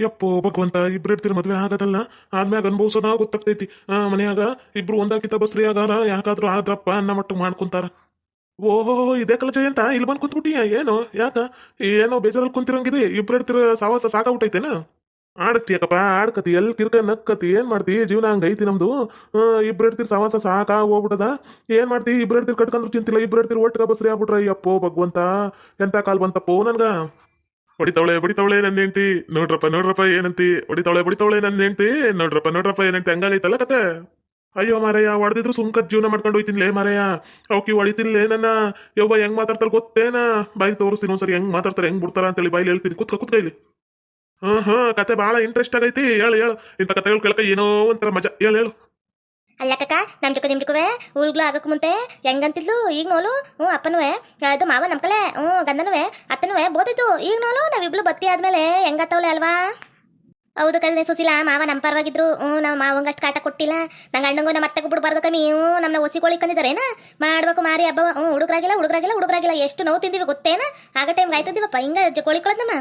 ಯಪ್ಪೋ, ಭಗವಂತ, ಇಬ್ರು ಇರ್ತೀರಿ, ಮದ್ವೆ ಆಗದಲ್ಲ? ಆದ್ಮ್ಯಾಗ ಅನುಭವಿಸೋದ ಗೊತ್ತಾಗ್ತೈತಿ. ಆ, ಮನ್ಯಾಗ ಇಬ್ರು ಒಂದಾಕಿತ ಬಸ್ರಿ ಆಗಾರ ಯಾಕಾದ್ರೂ ಆದ್ರಪ್ಪ ಅನ್ನ ಮಟ್ಟು ಮಾಡ್ಕೊಂತಾರ. ಓಹೋ, ಇದೇ ಕಲ ಜಯಂತ ಇಲ್ಲಿ ಬಂದು ಕುಂತ್ಬಿಟ್ಟಿಯ? ಏನು, ಯಾಕ? ಏನೋ ಬೇಜಾರಲ್ಲಿ ಕುಂತಿರಂಗಿದೆ. ಇಬ್ರು ಇರ್ತಿರ, ಸಾವಾಸ ಸಾಕಾಗ್ಬಿಟ್ಟೈತೇನ? ಆಡತ್ತೀಯಕಪ್ಪ ಆಡ್ಕತಿ ಎಲ್ಲಿ ಕಿರ್ಕ ನಕ್ಕತಿ, ಏನ್ ಮಾಡ್ತಿ? ಜೀವನ ಹಂಗೈತಿ ನಮ್ದು. ಇಬ್ರು ಇರ್ತಿರ್, ಸಾವಾಸ ಸಾಕ ಹೋಗ್ಬಿಟ್ಟದ. ಏನ್ ಮಾಡ್ತಿ? ಇಬ್ರು ಇರ್ತಿರ್ ಕಟ್ಕೊಂಡ್ರು ಚಿಂತಿಲ್ಲ. ಇಬ್ರು ಇರ್ತಿರ್ ಒಟ್ಟಿಗೆ ಬಸ್ರಿ ಆಗ್ಬಿಟ್ರ. ಅಪ್ಪೋ ಭಗವಂತ, ಎಂತ ಕಾಲ್ ಬಂತಪ್ಪೋ ನನ್ಗ? ಹೊಡಿತಾವಳೆ ಹೊಡಿತಾವಳೆ ನನ್ನ ಹೆಂಡತಿ. ನೋಡ್ರಪ್ಪ ನೋಡ್ರಪ್ಪ, ಏನಂತಿ. ಹೊಡಿತಾವಳೆ, ಬಡಿತಾವಳೆ ನನ್ನ ಹೆಂಡತಿ. ನೋಡ್ರಪ್ಪ ನೋಡ್ರಪ್ಪ, ಏನಂತಿ. ಹಂಗಾಗೈತಲ್ಲ ಕತೆ? ಅಯ್ಯೋ ಮಾರಯ್ಯ, ಹೊಡೆದಿದ್ರು ಸುಮ್ಕತ್ ಜೀವನ ಮಾಡ್ಕೊಂಡು ಹೋಯ್ತಿನ್ಲೇ ಮಾರಯ್ಯ. ಅವಕಿ ಹೊಡಿತಿನ್ಲೇ ನನ್ನ. ಯವ್ವ ಹೆಂಗ್ ಮಾತಾಡ್ತಾರೆ ಗೊತ್ತೇನ? ಬಾಯಿ ತೋರಿಸ್ತೀನಿ ಒಂದ್ಸರಿ ಹೆಂಗ್ ಮಾತಾಡ್ತಾರೆ, ಹೆಂಗ್ ಬಿಡ್ತಾರ ಅಂತೇಳಿ ಬಾಯಿ ಹೇಳ್ತೀನಿ. ಕುತ್ಕ ಕುತ್ಕ ಇಲ್ಲಿ. ಹಾ ಹಾ ಕತೆ ಬಹಳ ಇಂಟ್ರೆಸ್ಟ್ ಆಗೈತಿ. ಹೇಳು ಹೇಳು. ಇಂಥ ಕತೆಗಳು ಕೇಳಕ ಏನೋ ಒಂಥರ ಮಜಾ. ಹೇಳು ಹೇಳು. ಅಲ್ಲ ಕಕ್ಕ ನಮ್ ಜೊತೆ ನಿಮ್ ಜೊತೆ ಊರ್ಗ್ಲು ಆಗಕ್ ಮುಂತೆ. ಹೆಂಗಂತಿದ್ಲು? ಈಗ ನೋಲು? ಹ್ಞೂ, ಅಪ್ಪನುವೆ. ಅದು ಮಾವ ನಮ್ಕಲೆ ಹ್ಞೂ ಗಂಧನುವೆ ಅತ್ತನುವೆ ಬೋದಿತ್ತು ಈಗ ನೋಲು? ನಾವಿಬ್ಳು ಬತ್ತಿ ಆದ್ಮೇಲೆ ಹೆಂಗತ್ತವಳೆ ಅಲ್ವಾ? ಹೌದು ಕದ್ರೆ ಸುಶೀಲ, ಮಾವ ನಮ್ಮ ಪರವಾಗಿದ್ರು. ಹ್ಞೂ, ನಾವು ಮಾವಂಗೆ ಅಷ್ಟು ಕಾಟ ಕೊಟ್ಟಿಲ್ಲ. ನಂಗೆ ಅಣ್ಣಂಗೂ ನಮ್ಮ ಅತ್ತೆಗೂ ಬಿಡ್ಬಾರ್ದು ಕಮ್ಮಿ ಹ್ಞೂ ನಮ್ಮನ್ನ ಒಸಿಕೊಳ್ಳಿ ಕಂದಿದ್ದಾರೇನ ಮಾಡ್ಬೇಕು ಮಾರಿ ಹಬ್ಬ ಹ್ಞೂ, ಹುಡುಗರಾಗಿಲ್ಲ ಹುಡುಗರಾಗಿಲ್ಲ ಹುಡುಗರಾಗಿಲ್ಲ. ಎಷ್ಟು ನೋವು ತಿಂದಿವಿ ಗೊತ್ತೇನ? ಆಗ ಟೈಮ್ ಆಯ್ತದಿವಪ್ಪ. ಹಿಂಗೆ ಕೋಳಿಕೊಳ್ಳೋದಮ್ಮ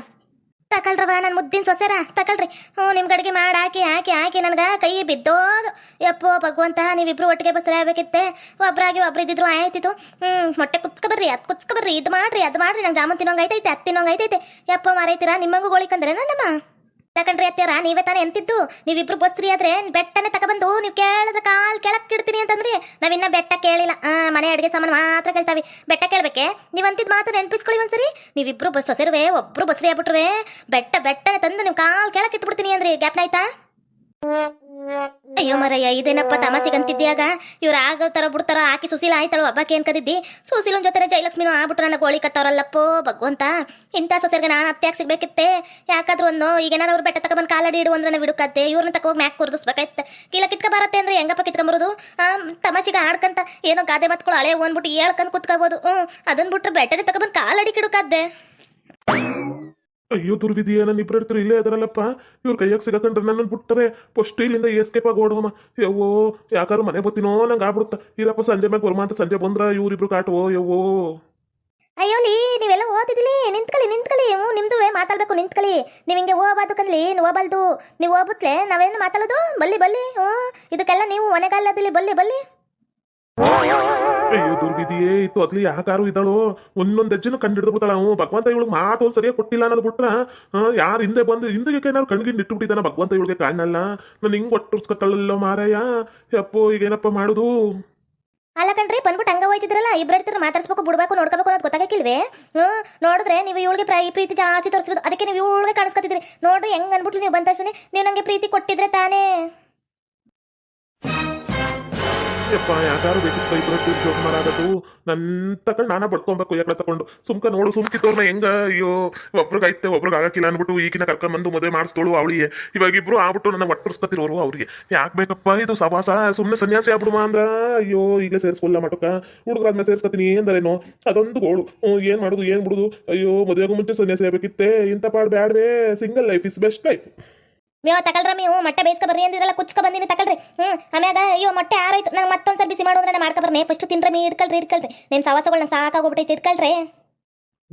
ತಕಳ್ರವ ನನ್ನ ಮುದ್ದಿನ ಸೊಸೆರ? ತಕಲ್ರಿ ಹ್ಞೂ ನಿಮ್ಮ ಗಡಿಗೆ ಮಾಡಿ, ಹಾಕಿ ಹಾಕಿ ಹಾಕಿ, ನನಗೆ ಕೈ ಬಿದ್ದೋದು. ಯಪ್ಪೋ, ಭಗವಂತ, ನೀವಿಬ್ರು ಒಟ್ಟಿಗೆ ಬಸರಾಗಬೇಕಿತ್ತೆ ಒಬ್ರಾಗಿ ಒಬ್ರು ಇದ್ದಿದ್ರು ಆಯ್ತಿತ್ತು. ಹ್ಞೂ, ಮೊಟ್ಟೆ ಕುಚ್ಕ ಬರ್ರಿ ಅದು ಕುಚ್ಕ ಬರ್ರಿ ಇದು ಮಾಡ್ರಿ, ಅದು ಮಾಡ್ರಿ. ನಂಗೆ ಜಾಮೂನ್ ತಿನ್ನೋಂಗೆ ಐತೈತೆ ಅದು ತಿನ್ನೋಂಗೆ ಐತೈತೆ ಯಪ್ಪ ಮಾರೈತೀರಾ, ನಿಮ್ಮಂಗೂ ಗೋಳಿಕಂದ್ರೆ ನಮ್ಮ? ತಕಂಡ್ರಿ ಅತ್ಯಾರ ನೀವೇ ತಾನೇ ಎಂತಿದ್ದು ನೀವಿಬ್ರು ಬಸ್ತ್ರಿ ಆದ್ರೆ ಬೆಟ್ಟನೆ ತಗೊಬಂದು, ನೀವು ಕೇಳಿದ ಕಾಲ್ ಕೆಳಕ್ಕೆ ಇಡ್ತೀನಿ ಅಂತಂದ್ರಿ ನಾವಿನ್ನ ಬೆಟ್ಟ ಕೇಳಿಲ್ಲ. ಮನೆ ಅಡುಗೆ ಸಾಮಾನು ಮಾತ್ರ ಕೇಳ್ತಾವೆ. ಬೆಟ್ಟ ಕೇಳ್ಬೇಕೆ? ನೀವು ಅಂತಿದ್ ಮಾತು ನೆನ್ಪಿಸ್ಕೊಳ್ಳಿ ಒಂದ್ಸರಿ. ನೀವಿಬ್ರು ಬಸ್ ಹೊಸರುವೆ, ಒಬ್ರು ಬಸ್ರಿ ಆಗ್ಬಿಟ್ರುವೆ. ಬೆಟ್ಟ ಬೆಟ್ಟನೆ ತಂದು ನೀವು ಕಾಲ್ ಕೆಳಕ್ಕೆ ಇಟ್ಬಿಡ್ತೀನಿ ಅಂದ್ರಿ ಗ್ಯಾಪ್ನ ಆಯ್ತಾ ಅಯ್ಯೋ ಮರಯ್ಯ, ಇದೇನಪ್ಪ ತಮಾಸಿಗಂತಿದ್ಯಾಗ ಇವ್ರು ಆಗೋ ತರ ಬಿಡ್ತಾರ, ಆಕಿ ಸುಶೀಲ ಆಯ್ತಾಳು, ಹಬ್ಬಕ್ಕೆ ಏನ್ ಕದಿದ್ದಿ? ಸುಶೀಲನ್ ಜೊತೆ ಜಯಲಕ್ಷ್ಮಿನೂ ಆಗ್ಬಿಟ್ರು ನನ್ನ ಗೋಳಿ ಕತ್ತವ್ರಲ್ಲಪ್ಪೋ, ಭಗವಂತ. ಇಂಥ ಸೊಸೆಗೆ ನಾನು ಅತ್ಯಾಗ ಸಿಗ್ಬೇಕಿತ್ತೆ ಯಾಕಾದ್ರೂ ಒಂದು, ಈಗ ಏನಾದ್ರು ಅವ್ರು ಬೆಟ್ಟ ತಗೊಂಡ್ ಕಾಲಡಿ ಇಡು ಅಂದ್ರೆ ಬಿಡುಕತ್ತೆ ಇವ್ರನ್ನ ತಕ ಹೋಗಿ ಮ್ಯಾಕ್ ಕುರ್ದಿಸ್ಬೇಕಾಯ್ತು. ಕೀಲ ಕಿತ್ಕ ಬರತ್ತೆ ಅಂದ್ರೆ ಹೆಂಗಪ್ಪ ಕಿತ್ಕೊಂಬರೋದು? ತಮಾಷೆಗೆ ಆಡ್ಕಂತ, ಏನೋ ಗಾದೆ ಮತ್ಗಳು ಹಳೆ ಓನ್ಬಿಟ್ಟು ಹೇಳ್ಕೊಂಡು ಕುತ್ಕೋಬೋದು. ಹ್ಞೂ ಅದನ್ನ ಬಿಟ್ರೆ ಬೆಟ್ಟನೆ ತಗೊಂಡ್ ಕಾಲಡಿ ಕಿಡುಕದ್ದೆ ಅಯ್ಯೋ ದುರ್ವಿಧಿಯ ನನ್ನ ಇಬ್ರು ಇರ್ತಾರೆ ಇಲ್ಲೇ ಅದರಲ್ಲಪ್ಪ ಇವ್ರ ಕೈಯಾಗ ಸಿಗಕೊಂಡ್ರೆ ನನ್ನನ್ನು ಬಿಟ್ಟರೆ ಫಸ್ಟ್ ಇಲ್ಲಿಂದ ಎಸ್ಕೇಪ್ ಆಗಿ ಓಡೋಮ ಯವ್ವೋ ಯಾಕಾರು ಮನೆ ಬತ್ತೀನೋ, ನಂಗೆ ಆಗ್ಬಿಡುತ್ತ. ಇರಪ್ಪ ಸಂಜೆ ಮ್ಯಾಗ ಬರ್ಮ ಅಂತ ಸಂಜೆ ಬಂದ್ರ ಇವ್ರಿಬ್ರು ಕಾಟುವೋ, ಯವ್ವೋ. ಅಯ್ಯೋ, ಲೀ, ನೀವೆಲ್ಲ ಓದಿದ್ಲಿ. ನಿಂತ್ಕಲಿ ನಿಂತ್ಕಲಿ ಹ್ಞೂ ನಿಮ್ದು ಮಾತಾಡ್ಬೇಕು ನಿಂತ್ಕಲಿ ನೀವು ಹಿಂಗೆ ಹೋಗ್ಬಾರ್ದು ಕನ್ಲಿ ನೀವು ಹೋಗಬಾರ್ದು ನೀವು ಹೋಗ್ಬಿಟ್ಲೆ ನಾವೇನು ಮಾತಾಡೋದು? ಬಲ್ಲಿ ಬಲ್ಲಿ ಹ್ಞೂ ಇದಕ್ಕೆಲ್ಲ ನೀವು ಮನೆಗಾಲದಲ್ಲಿ ಬಲ್ಲಿ ಬಲ್ಲಿ. ಅಯ್ಯೋ ದುರ್ವಿಧಿಯೇ, ಇತ್ತು ಅದ್ಲಿ ಯಾಕಾರು ಇದ್ದಾಳು? ಒಂದೊಂದ್ ಹೆಜ್ಜೆನು ಕಂಡು ಹಿಡಿದು ಬಿಡ್ತಾಳ ಅವ್ನು. ಭಗವಂತ ಇವಳಿಗೆ ಮಾತು ಸರಿಯಾಗಿ ಕೊಟ್ಟಿಲ್ಲ ಅನ್ನೋದು ಬಿಟ್ರ ಯಾರು ಹಿಂದೆ ಬಂದು, ಹಿಂದಿಗೆ ಏನಾದ್ರು ಕಣ್ಗಿಂಡ್ ಇಟ್ಟುಬಿಟ್ಟಿದ್ದಾನ ಭಗವಂತ ಇವಳಿಗೆ ಕಾಣಲ್ಲ ನಾನು ಹಿಂಗ್ ಒಟ್ಟುಸ್ಕೊತಳಲ್ಲ ಮಾರಾಯ? ಯಪ್ಪೋ ಈಗ ಏನಪ್ಪ ಮಾಡುದು? ಅಲ್ಲ ಕಣ್ರಿ ಬಂದ್ಬಿಟ್ಟು ಹಂಗ ಹೋಯ್ತಿದ್ರಲ್ಲ ಇಬ್ಬರ ಮಾತಾಡ್ಸ್ಬೇಕು, ಬಿಡ್ಬೇಕು, ನೋಡ್ಕೋಬೇಕು ಅನ್ನೋದು ಗೊತ್ತಾಗಕ್ಕಿಲ್ವೇ? ಹ್ಞೂ, ನೋಡಿದ್ರೆ ನೀವು ಇವಳಿಗೆ ಪ್ರ- ಪ್ರೀತಿ ಜಾಸ್ತಿ ತೋರಿಸಿರೋದು, ಅದಕ್ಕೆ ನೀವು ಇವಳಿಗೆ ಕಾಣಿಸ್ಕೊತಿದ್ರಿ ನೋಡ್ರಿ, ಹೆಂಗ್ ಅನ್ಬಿಟ್ಟು ನೀವು ಬಂದ ತಕ್ಷಣ ನೀವು ನಂಗೆ ಪ್ರೀತಿ ಕೊಟ್ಟಿದ್ರೆ ತಾನೇ? ಯಪ್ಪ ಯಾಕಾರು ಬೇಕಿತ್ತು ಇಬ್ಬರು ಜೋಕ್ ಮಾಡಾಗದು ನನ್ನ ತಕೊಂಡು ನಾನ ಬಡ್ಕೊಬೇಕು ಯಾಕೆ ತಕೊಂಡು ಸುಮ್ಕ ನೋಡು ಸುಮ್ಕಿತ್ತವ್ರನ್ನ ಹೆಂಗ, ಅಯ್ಯೋ ಒಬ್ರಿಗೆ ಐತೆ ಒಬ್ರಿಗೆ ಆಗಕ್ಕಿಲ್ಲ ಅಂದ್ಬಿಟ್ಟು ಈಗಿನ ಕರ್ಕೊಂಡ್ಬಂದು ಮದುವೆ ಮಾಡಿಸ್ತೋಳು ಅವಳಿಗೆ. ಇವಾಗ ಇಬ್ರು ಆಗ್ಬಿಟ್ಟು ನನ್ನ ಒಟ್ಟರ್ಸ್ಕೊತಿರೋರು ಅವ್ರಿಗೆ. ಯಾಕೆ ಬೇಕಪ್ಪ ಇದು ಸವಾಸ? ಸುಮ್ಮನೆ ಸನ್ಯಾಸಿ ಆಗ್ಬಿಡುವ ಅಂದ್ರ? ಅಯ್ಯೋ, ಈಗಲೇ ಸೇರಿಸ್ಕೊಲ್ಲ ಮಟಕ ಹುಡುಗರಾದ್ಮೇಲೆ ಸೇರಿಸ್ಕೊತೀನಿ ಏನಂದ್ರೇನು ಅದೊಂದು ಗೋಳು. ಏನು ಮಾಡುದು, ಏನ್ ಬಿಡುದು? ಅಯ್ಯೋ, ಮದುವೆಗೂ ಮುಂಚೆ ಸನ್ಯಾಸಿ ಆಗ್ಬೇಕಿತ್ತೆ. ಇಂಥ ಪಾಡ್ ಬ್ಯಾಡ್ವೇ. Single life is best life ಮೇವ ತಕಲ್ರ ನೀವು ಮೊಟ್ಟೆ ಬೇಯಿಸ್ಕೊ ಬರ್ರಿ ಅಂದಿರಲ್ಲ ಕುಚ್ಕೊ ಬಂದಿನಿ ತಕಲ್ರಿ ಹ್ಞೂ ಆಮ್ಯಾಗ, ಅಯ್ಯೋ, ಮೊಟ್ಟೆ ಆರಾಯ್ತು. ನಂಗೆ ಮತ್ತೊಂದು ಸಲ ಬಿಸಿ ಮಾಡೋದ್ರೆ ಮಾಡ್ಕೊ ಬರ್ರಿ. ಫಸ್ಟ್ ತಿನ್ರಿ ಮೀ ಇಟ್ಕಲ್ರಿ ಇಟ್ಕಲ್ರಿ ನಿಮ್ಮ ಸವಾಸಗಳು ನಂಗೆ ಸಾಕಾಗೋಗ್ಬಿಟ್ಟೈತೆ ಇಟ್ಕೊಳ್ರಿ.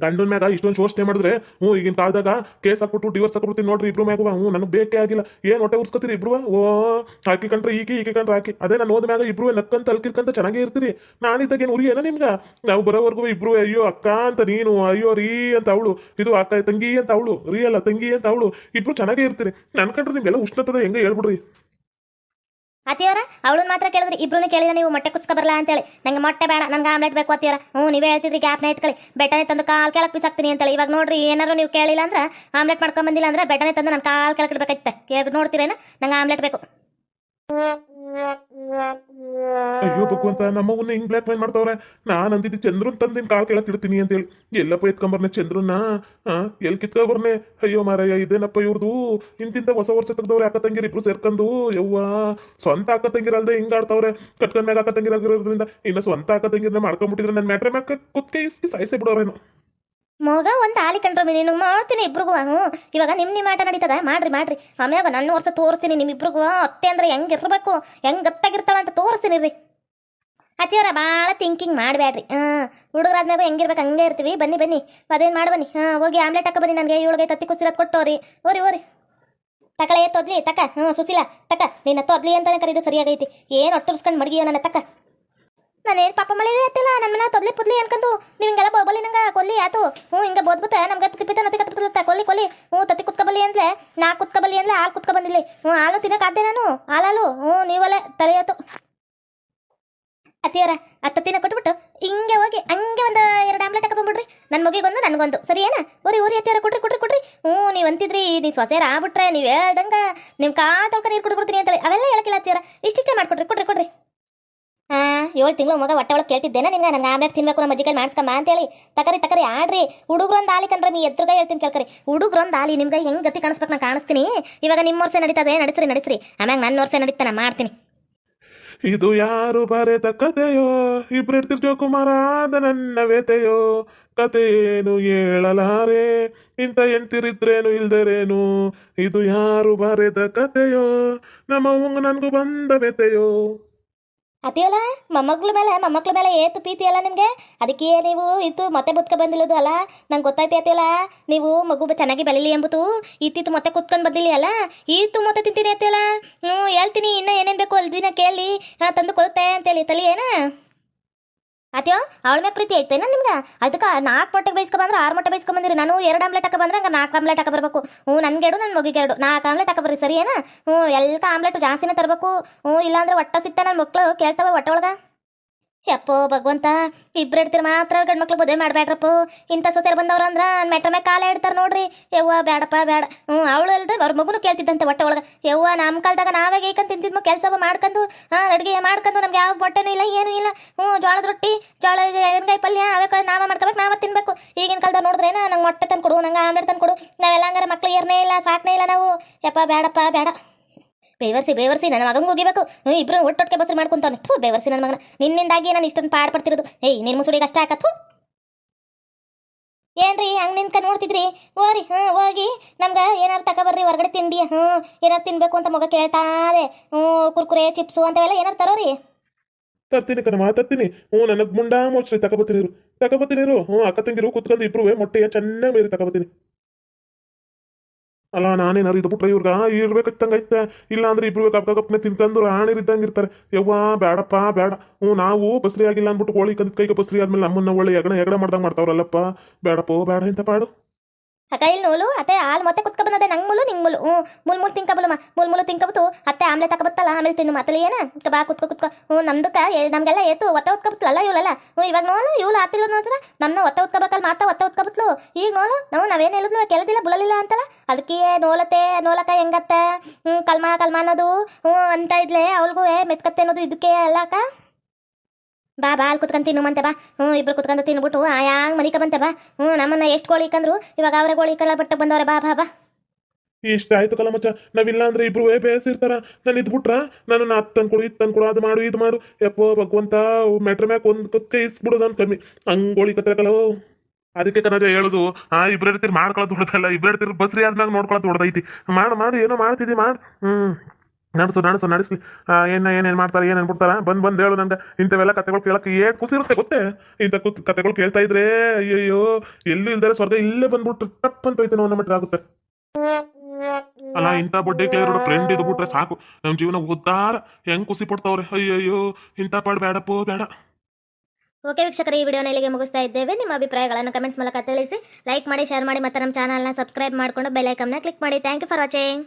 ಗಂಡನ ಮ್ಯಾಗ ಇಷ್ಟೊಂದು ಶೋಷಣೆ ಮಾಡಿದ್ರೆ, ಹ್ಞೂ, ಈಗಿನ ಕಾಲದಾಗ ಕೇಸ್ ಹಾಕ್ಬಿಟ್ಟು ಡಿವರ್ಸ್ ಹಾಕ್ಬಿಡ್ತೀನಿ ನೋಡ್ರಿ, ಇಬ್ರು ಮ್ಯಾಗ, ಹ್ಞೂ, ನನಗೆ ಬೇಕೇ ಆಗಿಲ್ಲ. ಏನು ಹೊಟ್ಟೆ ಉರ್ಸ್ಕೊತೀರಿ ಇಬ್ರು? ಓ, ಹಾಕಿ ಕಂಡ್ರೆ, ಈಕಿ ಈಕಿ ಕಂಡ್ರೆ ಹಾಕಿ. ಅದೇ ನಾನು ಹೋದ ಮ್ಯಾಗ ಇಬ್ರು ನಕ್ಕಂತ ಅಲ್ಕಿರ್ಕಂತ ಚೆನ್ನಾಗೇ ಇರ್ತೀರಿ. ನಾನಿದ್ದಾಗ ಏನು ಉರಿ ಏನ ನಿಮ್ಗೆ? ನಾವು ಬರೋವರೆಗೂ ಇಬ್ರು, ಅಯ್ಯೋ, ಅಕ್ಕ ಅಂತ ನೀನು, ಅಯ್ಯೋ, ರೀ ಅಂತ ಅವಳು. ಇದು ಅಕ್ಕ, ತಂಗಿ ಅಂತ ಅವಳು, ರೀ ಅಲ್ಲ, ತಂಗಿ ಅಂತ ಅವಳು. ಇಬ್ರು ಚೆನ್ನಾಗೇ ಇರ್ತೀರಿ. ನನ್ನ ಕಂಡ್ರೆ ನಿಮ್ಗೆಲ್ಲ ಉಷ್ಣತದ ಹೆಂಗೆ ಹೇಳ್ಬಿಡ್ರಿ. ಅತ್ತಿಯವರ ಅವಳನ್ನ ಮಾತ್ರ ಕೇಳಿದ್ರಿ ಇಬ್ರು ಕೇಳಿದ ನೀವು ಮೊಟ್ಟೆ ಕುಚ್ಕೊ ಬರಲ್ಲ ಅಂತೇಳಿ. ನಂಗೆ ಮೊಟ್ಟೆ ಬೇಡ, ನಂಗೆ ಆಮ್ಲೆಟ್ ಬೇಕು ಅತ್ತಿಯವರ ಹ್ಞೂ, ನೀವೇ ಹೇಳ್ತಿದ್ರಿ ಗ್ಯಾಪ್ನ ಇಟ್ಕೊಳ್ಳಿ ಬೆಟ್ಟನೆ ತಂದು ಕಾಲು ಕೆಳಗೆ ಬಿಸಾಕ್ತೀನಿ ಅಂತೇಳಿ. ಇವಾಗ ನೋಡ್ರಿ ಏನಾರು ನೀವು ಕೇಳಿಲ್ಲ ಅಂದ್ರೆ ಆಮ್ಲೆಟ್ ಮಾಡ್ಕೊಂಡ್ ಬಂದಿಲ್ಲ ಅಂದ್ರೆ ಬೆಟ್ಟನೆ ತಂದು ನಾನು ಕಾಲ್ ಕೆಳಕ್ಕೆ ಕೇಳಿ ನೋಡ್ತೀರೇನ? ನಂಗೆ ಆಮ್ಲೆಟ್ ಬೇಕು. ಅಯ್ಯೋ ಭಗವಂತ ನಮ್ಮವನ್ನ ಹಿಂಗ್ ಬ್ಲಾಕ್ ಮೇಲ್ ಮಾಡ್ತಾವ್ರೆ. ನಾನ್ ಅಂದಿದ್ದು ಚಂದ್ರನ್ ತಂದಿನ ಕಾಲ್ ಕೆಳಕ್ ಇಡ್ತೀನಿ ಅಂತೇಳಿ. ಎಲ್ಲಪ್ಪ ಎತ್ಕೊಂಬರ್ನೆ ಚಂದ್ರನ್ನ? ಆ, ಎಲ್ ಕಿತ್ಕೊಂಬರ್ನೆ? ಅಯ್ಯೋ ಮಾರಯ್ಯ, ಇದೇನಪ್ಪ ಇವ್ರದು? ಇಂತಿಂತ ಹೊಸ ವರ್ಷ ತೆಗ್ದವ್ರೆ, ಅಕ್ಕ ತಂಗಿರಿ ಇಬ್ರು ಸೇರ್ಕೊಂಡು ಯವ್ವ, ಸ್ವಂತ ಅಕ್ಕ ತಂಗಿರಲ್ದೆ ಹಿಂಗ್ ಆಡ್ತಾವ್ರೆ. ಕಟ್ಕೊಂಡ್ ಮ್ಯಾಗ ಅಕ್ಕ ತಂಗಿರಾಗಿರೋದ್ರಿಂದ, ಇನ್ನ ಸ್ವಂತ ಅಕ್ಕ ತಂಗಿರನ್ನ ಮಾಡ್ಕೊಂಡ್ಬಿಟ್ಟಿದ್ರೆ ನನ್ನ ಮ್ಯಾಟ್ರೆ ಮ್ಯಾಕ ಕುತ್ಕೆ ಇಸ್ಕಿ ಸಾಯಿಸೇ ಬಿಡೋರೇನು. ಮಗ ಒಂದು ಆಲಿ ಕಂಡ್ರ ನೀನು ಮಾಡ್ತೀನಿ ಇಬ್ರಿಗೂ. ಹ್ಞೂ, ಇವಾಗ ನಿಮ್ಮ ನಿಮ್ಮ ಆಟ ನಡೀತದ? ಮಾಡ್ರಿ ಮಾಡ್ರಿ. ಆಮ್ಯಾಗ ನನ್ನ ವರ್ಷ ತೋರಿಸ್ತೀನಿ ನಿಮ್ಮಿಬ್ರಿಗೂ ಅತ್ತೆ ಅಂದ್ರೆ ಹೆಂಗೆ ಇರ್ಬೇಕು? ಹೆಂಗೆ ಗತ್ತಾಗಿರ್ತಾಳ ಅಂತ ತೋರಿಸ್ತೀನಿ ರೀ. ಅತ್ತಿಯವರ ಭಾಳ ಥಿಂಕಿಂಗ್ ಮಾಡಬೇಡ್ರಿ ಹಾಂ ಹುಡುಗರಾದ್ಮ್ಯಾಗ ಹೆಂಗಿರ್ಬೇಕು, ಹಂಗೆ ಇರ್ತೀವಿ. ಬನ್ನಿ ಬನ್ನಿ. ಅದೇನು ಮಾಡಿ, ಬನ್ನಿ. ಹಾಂ ಹೋಗಿ ಆಮ್ಲೆಟ್ ಹಾಕ ಬನ್ನಿ ನನಗೆ. ಇವಳಿಗೆ ತತ್ತಿ ಕುಸಿರೋದು ಕೊಟ್ಟೋರಿ ಓರಿ ಓರಿ ತಕಳೆ ತೊದ್ಲಿ, ತಕ. ಹ್ಞೂ, ಸುಶೀಲ, ತಕ. ನಿನ್ನ ತೊದ್ಲಿ ಅಂತಾನೆ ಕರೀದು ಸರಿಯಾಗೈತಿ. ಏನು ಒಟ್ಟರ್ಸ್ಕೊಂಡು ಮಡಗಿಯೋ ನನ್ನ ತಕ. ನಾನೇನು ಪಾಪ ಮಳೆ ಐತಿಲ್ಲ ನನ್ನ ತೊದ್ಲಿ ಪುದ್ಲಿ ಅನ್ಕೊಂಡು ನೀವು ಹಿಂಗೆಲ್ಲ ಬೋಬಲಿ ನಂಗೆ ಕೊಲ್ಲಿ ಆತು ಹ್ಞೂ, ಹಿಂಗೆ ಬೋದ್ಬಿಟ್ಟೆ ನಮ್ಗೆ ತಿಪ್ಪಿತ ನತಿ ಕತ್ಬಿಡ್ತ ಕೊಲ್ಲಿ ಕೊಲ್ಲಿ. ಹ್ಞೂ, ತತ್ತಿ ಕುತ್ಕೊಬಲ್ಲಿ ಅಂದ್ರೆ ನಾ ಕುತ್ಕೊಬಲ್ಲಿ ಅಂದ್ರೆ ಹಾಲು ಕುತ್ಕೊ ಬಂದಿಲ್ಲ. ಹ್ಞೂ, ಹಾಲು ತಿನ್ನಕ್ಕಾದ್ದೆ ನಾನು ಹಾಲಾಲು ಹ್ಞೂ, ನೀವಲ್ಲೇ ತಲೆಯಾತು ಅತ್ತಿಯವರ ಅತ್ತತ್ತಿನ ಕೊಟ್ಬಿಟ್ಟು ಹಿಂಗೆ ಹೋಗಿ, ಹಂಗೆ ಒಂದು ಎರಡು ಆಮ್ಲೆಟ್ ಹಾಕೊಂಡ್ಬಿಡ್ರಿ ನನ್ನ ಮಗಿಗೊಂದು, ನನಗೊಂದು. ಸರಿ ಏನ ಓರಿ ಓರಿ ಅತ್ತಿಯವರ ಕೊಟ್ರಿ ಕೊಟ್ರಿ ಕೊಡ್ರಿ. ಹ್ಞೂ, ನೀವು ಅಂತಿದ್ರಿ, ನೀವು ಸೊಸೆಯರ ಆಗ್ಬಿಟ್ರೆ, ನೀವು ಹೇಳ್ದಂಗೆ ನಿಮ್ಮ ಕಾ ತೊಳ್ಕ ನೀರು ಕುಡ್ಬಿಡ್ತೀನಿ ಅಂತೇಳಿ. ಅವೆಲ್ಲ ಹೇಳಕ್ಕಿಲ್ಲ ಅತ್ತಿಯವರ. ಇಷ್ಟಿಷ್ಟೇ ಮಾಡಿಕೊಡ್ರಿ, ಕೊಡ್ರಿ ಕೊಡ್ರಿ. ಏಳು ತಿಂಗಳು ಮಗ ಹೊಟ್ಟೆ ಒಳಗೆ ಕೇಳ್ತಿದ್ದೇನೆ ನಿಂಗೆ ನಂಗೆ ಆಮ್ಲೆಟ್ ತಿನ್ಬೇಕು, ನಮ್ಮ ಮಜ್ಜಿಗೆ ಅಂತ ಅಂತೇಳಿ. ತಕರಿ ತಕರಿ, ಆಡ್ರಿ. ಹುಡುಗ್ರೊಂದು ಆಲಿ ಕಣ್ರಿ ನೀ ಎದ್ರಗ ಹೇಳ್ತೀನಿ ಕೇಳ್ಕರಿ. ಹುಡುಗ್ರೊಂದು ಆಲಿ ನಿಮ್ಗೆ ಹೆಂಗ್ ಗತಿ ಕಾಣಿಸ್ಬೇಕು ನಾನು ಕಾಣಿಸ್ತೀನಿ. ಇವಾಗ ನಿಮ್ಮ ವರ್ಷ ನಡೀತದೆ, ನಡೆಸ್ರಿ ನಡೆಸ್ರಿ. ಆಮ್ಯಾಗ ನನ್ನ ವರ್ಷ ನಡೀತಾನೆ ಮಾಡ್ತೀನಿ. ಇದು ಯಾರು ಬರೆದ ಕಥೆಯೋ? ಇಬ್ರಿಡ್ತಿರ್ ಜೋಕುಮಾರಾದ ನನ್ನ ವ್ಯತೆಯೋ ಕತೆ ಏನು ಹೇಳಲಾರೆ? ಇಂಥ ಎಂಟಿರಿದ್ರೇನು ಇಲ್ದರೇನು? ಇದು ಯಾರು ಬರೆದ ಕಥೆಯೋ? ನಮ್ಮ ನನ್ಗೂ ಬಂದ ವ್ಯತೆಯೋ ಅತಿಯಲ್ಲ, ಮೊಮ್ಮಗ್ಳ ಮೇಲೆ, ಮೊಮ್ಮಕ್ಳ ಮೇಲೆ ಏತು ಪ್ರೀತಿ ಅಲ್ಲ ನಿಮಗೆ? ಅದಕ್ಕೆ ನೀವು ಇತ್ತು ಮತ್ತೆ ಬದುಕ ಬಂದಿಲ್ಲದು ಅಲ್ಲ? ನಂಗೆ ಗೊತ್ತಾಯ್ತು ಅತಿಯಲ್ಲ, ನೀವು ಮಗು ಚೆನ್ನಾಗಿ ಬೆಳೀಲಿ ಎಂಬುದು. ಇತ್ತಿತ್ತು ಮತ್ತೆ ಕುತ್ಕೊಂಡು ಬಂದಿಲ್ಲ ಅಲ್ಲ? ಇತ್ತು ಮತ್ತೆ ತಿಂತೀನಿ ಅತಿಯಲ್ಲ. ಹ್ಞೂ ಹೇಳ್ತೀನಿ, ಇನ್ನೂ ಏನೇನು ಬೇಕು ದಿನ ಕೇಳಿ ತಂದು ಕೊಡುತ್ತೆ ಅಂತೇಳಿ, ತಲೆ ಏನ? ಅತ್ಯೋ ಅವಳ ಮೇಲೆ ಪ್ರೀತಿ ಐತೇನ ನಿಮ್ಗೆ? ಅದಕ್ಕೆ ನಾಲ್ಕು ಮೊಟ್ಟೆಗೆ ಬೈಸ್ಕೊ ಬಂದ್ರೆ ಆರು ಮೊಟ್ಟೆ ಬೈಸ್ಕೊ ಬಂದಿರಿ. ನಾನು ಎರಡು ಆಮ್ಲೆಟ್ ಹಾಕ ಬಂದ್ರೆ ಹಂಗೆ ನಾಲ್ಕು ಆಮ್ಲೆಟ್ ಹಾಕ ಬರಬೇಕು. ಹ್ಞೂ ಎರಡು ನನ್ನ ಮಗಿಗೆ ಎರಡು. ನಾಲ್ಕು ಆಮ್ಲೆಟ್ ಹಾಕ ಬರ್ರಿ, ಸರಿ ಏನ? ಹ್ಞೂ, ಎಲ್ಲ ಆಮ್ಲೆಟ್ ಜಾಸ್ತಿನೇ ತರಬೇಕು. ಹ್ಞೂ, ಇಲ್ಲಾಂದ್ರೆ ಒಟ್ಟ ಸಿಗ್ತಾ ನನ್ನ ಮಕ್ಕಳು ಕೇಳ್ತಾವ ಒಟ್ಟ ಒಳಗ? ಯಪ್ಪೋ, ಭಗವಂತ, ಇಬ್ರು ಇಡ್ತೀರ ಮಾತ್ರ ಗಂಡು ಮಕ್ಳು ಮದುವೆ ಮಾಡಬೇಡ್ರಪ್ಪ ಇಂಥ ಸೊಸೆರು ಬಂದವ್ರು ಅಂದ್ರೆ ಮೆಟ್ರ ಮೇಲೆ ಕಾಲ ಇಡ್ತಾರೆ ನೋಡ್ರಿ. ಯವ್ವ ಬೇಡಪ್ಪ ಬೇಡ ಹ್ಞೂ, ಅವಳು ಅಲ್ದೆ ಅವ್ರ ಮಗುನು ಕೇಳ್ತಿದ್ದಂತೆ ಹೊಟ್ಟೆ ಒಳಗೆ. ಯವ್ವ ನಮ್ಮ ಕಾಲದಾಗ ನಾವೇ ಏಕಂತ ತಿಂತಿದ್ಮೋ ಕೆಲಸ ಮಾಡ್ಕೊಂಡು ಹಾಂ, ಅಡುಗೆ ಮಾಡ್ಕೊಂಡು ನಮ್ಗೆ ಯಾವ ಬಟ್ಟೆನೂ ಇಲ್ಲ, ಏನೂ ಇಲ್ಲ. ಹ್ಞೂ, ಜೋಳದ ರೊಟ್ಟಿ, ಜೋಳ, ಎಣ್ಗಾಯಿ ಪಲ್ಯ, ಅವೇ ನಾವೇ ಮಾಡ್ಕೋಬೇಕು, ನಾವೇ ತಿನ್ಬೇಕು. ಈಗಿನ ಕಾಲದಾಗ ನೋಡಿದ್ರೆ ನಂಗೆ ಮೊಟ್ಟೆ ತಂದು ಕೊಡು ನಂಗೆ ಆಮ್ಲೆಟ್ ತಂದು ಕೊಡು ನಾವೆಲ್ಲ ಹಂಗಾರೆ ಮಕ್ಳು ಏರ್ನೇ ಇಲ್ಲ, ಸಾಕನೇ ಇಲ್ಲ ನಾವು. ಯಪ್ಪ ಬೇಡಪ್ಪ ಬೇಡ ಬೇವರ್ಸಿ ಬೇವರ್ಸಿ, ನನ್ನ ಮಗಂಗೆ ಹೋಗಿಬೇಕು. ಇಬ್ರು ಒಟ್ಟೊಟ್ಟಿಗೆ ಬಸ್ರಿ ಮಾಡ್ಕೊಂತಾನೆ ಥೂ, ಬೇವರ್ಸಿ, ನನ್ನ ಮಗನ. ನಿನ್ನಿಂದಾಗಿ ನಾನು ಇಷ್ಟೊಂದು ಪಾಡ್ ಪಡ್ತಿರೋದು. ಏಯ್ ನಿನ್ನ ಮುಸುಡಿಗೆ ಅಷ್ಟ ಹಾಕತ್ತು ಏನ್ರಿ, ಹಂಗೆ ನಿನ್ಕ ನೋಡ್ತಿದ್ರಿ? ಓರಿ ಹಾಂ ಹೋಗಿ. ನಮ್ಗೆ ಏನಾರು ತಗೊಬರ್ರಿ ಹೊರಗಡೆ ತಿಂಡಿ ಹಾ ಏನಾರು ತಿನ್ಬೇಕು ಅಂತ ಮಗ ಕೇಳ್ತಾದೆ ಹ್ಞೂ, ಕುರ್ಕುರೆ, ಚಿಪ್ಸು ಅಂತವೆಲ್ಲ ಏನಾರು ತರೋರಿ? ತರ್ತೀನಿ ಕಣ ಮಾತಾಡ್ತೀನಿ ಹ್ಞೂ, ನನಗೆ ಮುಂಡಾ ಮೋಚ್ರಿ ತಗೋಬತ್ತೀನಿ ತಗೋಬತ್ತೀನಿ ಹ್ಞೂ, ಅಕ್ಕ ತಂಗಿರು ಕುತ್ಕೊಂಡು ಇಬ್ರು ಮೊಟ್ಟೆಯ ಚೆನ್ನಾಗಿ ಬೇರೆ ತಗೋಬತ್ತೀನಿ ಅಲ್ಲ ನಾನೇನಾರು ಇದು ಬಿಟ್ರೆ ಇವ್ರಿಗೆ ಇರ್ಬೇಕಂಗೈತೆ ಇಲ್ಲ ಅಂದ್ರೆ ಇಬ್ರು ಕಪ್ಪ ಕಪ್ಪನೆ ತಿನ್ಕೊಂಡು ರಾಣಿರಿದ್ದಂಗೆ ಇರ್ತಾರೆ. ಯವ್ವ ಬೇಡಪ್ಪ ಬೇಡ ಹ್ಞೂ, ನಾವು ಬಸ್ರಿ ಆಗಿಲ್ಲ ಅಂದ್ಬಿಟ್ಟು ಕೋಳಿ ಕದ್ ಕೈಗೆ ಬಸ್ರಿ ಆದ್ಮೇಲೆ ನಮ್ಮನ್ನ ಒಳ್ಳೆ ಎಗಣ ಎಗಡ ಮಾಡ್ದಂಗೆ ಮಾಡ್ತಾವ್ರಲ್ಲಪ್ಪ. ಬೇಡಪ್ಪೋ ಬೇಡ ಇಂಥ ಪಾಡು. ಅಕ್ಕ ನೋಲು, ಅತ್ತೆ ಹಾಲು ಮತ್ತೆ ಕುತ್ಕ ಬಂದದೆ ನಂಗೆ ಮುಲು ನಿಂಗೆ ಮುಲು ಹ್ಞೂ ಮುಲ್ ಮುಲ್ ತಿನ್ಕಬಲ್ಲಮ್ಮ ಮುಲ್ ಮುಲು ತಿನ್ಕಬತ್ತು ಅತ್ತೆ ಆಮ್ಲೆ ತಕಬತ್ತಲ್ಲ ಆಮೇಲೆ ತಿನ್ನು ಮಾತಲ್ಲ ಏನ? ಬಾ ಕುತ್ಕೊ ಕುತ್ಕೊ. ಹ್ಞೂ, ನಮ್ದಕ್ಕ ನಮ್ಗೆಲ್ಲ ಏತು, ಒತ್ತ ಉತ್ಕೊಬತ್ತಲ್ಲ ಇವಳಲ್ಲ. ಹ್ಞೂ, ಇವಾಗ ನೋಲು, ಇವಳು ಆತಿಲ್ಲ ನೋಡಿದ್ರೆ ನಮ್ಮನ್ನ ಒತ್ತ ಉತ್ಕೋಬೇಕಲ್ಲ ಮಾತಾ ಒತ್ತ ಉತ್ಕೊಬತ್ಲು. ಈಗ ನೋಲು, ನಾವು ನಾವೇನು ಹೇಳಿದ್ಲು ಕೆಲದಿಲ್ಲ ಬುಲಲಿಲ್ಲ ಅಂತಲ್ಲ? ಅದಕ್ಕೆ ನೋಲತೆ ನೋಲಕ ಹೆಂಗತ್ತೆ? ಹ್ಞೂ, ಕಲ್ಮ ಕಲ್ಮ ಅನ್ನೋದು. ಹ್ಞೂ, ಅಂತ ಇದ್ಲೆ ಅವಳಿಗೂ ಮೆತ್ಕತ್ತೆ ಅನ್ನೋದು ಇದಕ್ಕೆ ಅಲ್ಲ ಅಕ್ಕ? ಬಾ ಬಾ, ಅಲ್ಲಿ ಕುತ್ಕೊಂಡು ತಿನ್ನುಮಂತೆ ಬಾ. ಹ್ಞೂ, ಇಬ್ರು ಕುತ್ಕೊಂಡು ತಿನ್ಬಿಟ್ಟು ಆಯಾಂಗ್ ಮನಿಕ ಬಂತೆ, ಬಾ. ಹ್ಞೂ, ನಮ್ಮನ್ನ ಎಷ್ಟು ಗೋಳಿ ಇಕ್ಕಂದ್ರು, ಇವಾಗ ಅವರ ಕೋಳಿ ಇಕ್ಕಲ್ಲ ಬಟ್ಟೆ ಬಂದವ್ರೆ, ಬಾ ಬಾ ಬಾ. ಇಷ್ಟ ಆಯ್ತು ಕಲ ಮಚ್ಚ. ನಾವಿಲ್ಲ ಅಂದ್ರೆ ಇಬ್ರು ಬೇಸಿರ್ತಾರ. ನಾನು ಇದ್ಬಿಟ್ರ ನಾನು ನಾ ತಂದು ಕೊಡು ಇದು ತಂದು ಕೊಡು ಅದು ಮಾಡು, ಇದು ಮಾಡು. ಯಪ್ಪೋ, ಭಗವಂತ ಮೆಟ್ರ ಮ್ಯಾಕ್ ಒಂದು ಕಕ್ಕೆ ಇಸ್ಬಿಡುದು ಅಂತ ಕಮ್ಮಿ. ಹಂಗೋಳಿ ಕಲವು ಅದಕ್ಕೆ ಕನಜ ಹೇಳುದು. ಆ, ಇಬ್ರು ಇರ್ತೀರಿ ಮಾಡ್ಕೊಳ್ಳೋದು ಹೊಡೆದಲ್ಲ, ಇಬ್ರು ಇರ್ತೀರಿ ಬಸ್ರಿ ಆದ್ಮ್ಯಾಗ ನೋಡ್ಕೊಳ್ಳೋದು ಹೊಡೆದೈತಿ. ಮಾಡು ಮಾಡು, ಏನೋ ಮಾಡ್ತಿದ್ದಿ, ಮಾಡು. ಹ್ಞೂ ನಡೆಸು ನಡೆಸು, ನಡೆಸ್ಲಿ. ಏನ ಏನೇನು ಮಾಡ್ತಾರೆ ಏನೇನು ಬಿಡ್ತಾರ ಬಂದು ಬಂದು ಹೇಳು ನಂಗೆ. ಇಂಥವೆಲ್ಲ ಕತೆಗಳು ಕೇಳಕ್ಕೆ ಏಟ್ ಖುಷಿ ಇರುತ್ತೆ ಗೊತ್ತೇ? ಇಂಥ ಕು ಕತೆಗಳು ಕೇಳ್ತಾ ಇದ್ರೆ, ಅಯ್ಯಯ್ಯೋ, ಎಲ್ಲೂ ಇಲ್ದರೆ ಸ್ವರ್ಗ ಇಲ್ಲೇ ಬಂದ್ಬಿಟ್ಟು ಟಪ್ ಅಂತ ಹೋಯ್ತು ನಮ್ಮ ಮಟ್ಟ ಆಗುತ್ತೆ. ಅಲ್ಲ, ಇಂಥ ಬಡ್ಡೆ ಕೇಳಿರೋ ಫ್ರೆಂಡ್ ಇದು ಬಿಟ್ರೆ ಸಾಕು. ನಮ್ಮ ಜೀವನ ಉದ್ದಾರ. ಹೆಂಗ್ ಖುಷಿ ಪಡ್ತಾವ್ರೆ? ಅಯ್ಯಯ್ಯೋ, ಇಂಥ ಪಾಡ್ ಬೇಡಪ್ಪೋ ಬೇಡ. ಓಕೆ ವೀಕ್ಷಕರ, ಈ ವಿಡಿಯೋನ ಇಲ್ಲಿಗೆ ಮುಗಿಸ್ತಾ ಇದ್ದೇವೆ. ನಿಮ್ಮ ಅಭಿಪ್ರಾಯಗಳನ್ನು ಕಮೆಂಟ್ಸ್ ಮೂಲಕ ತಿಳಿಸಿ. ಲೈಕ್ ಮಾಡಿ, ಶೇರ್ ಮಾಡಿ ಮತ್ತು ನಮ್ಮ ಚಾನಲ್ನ ಸಬ್ಸ್ಕ್ರೈಬ್ ಮಾಡಿಕೊಂಡು ಬೆಲ್ ಐಕಮ್ನ ಕ್ಲಿಕ್ ಮಾಡಿ. Thank you for watching.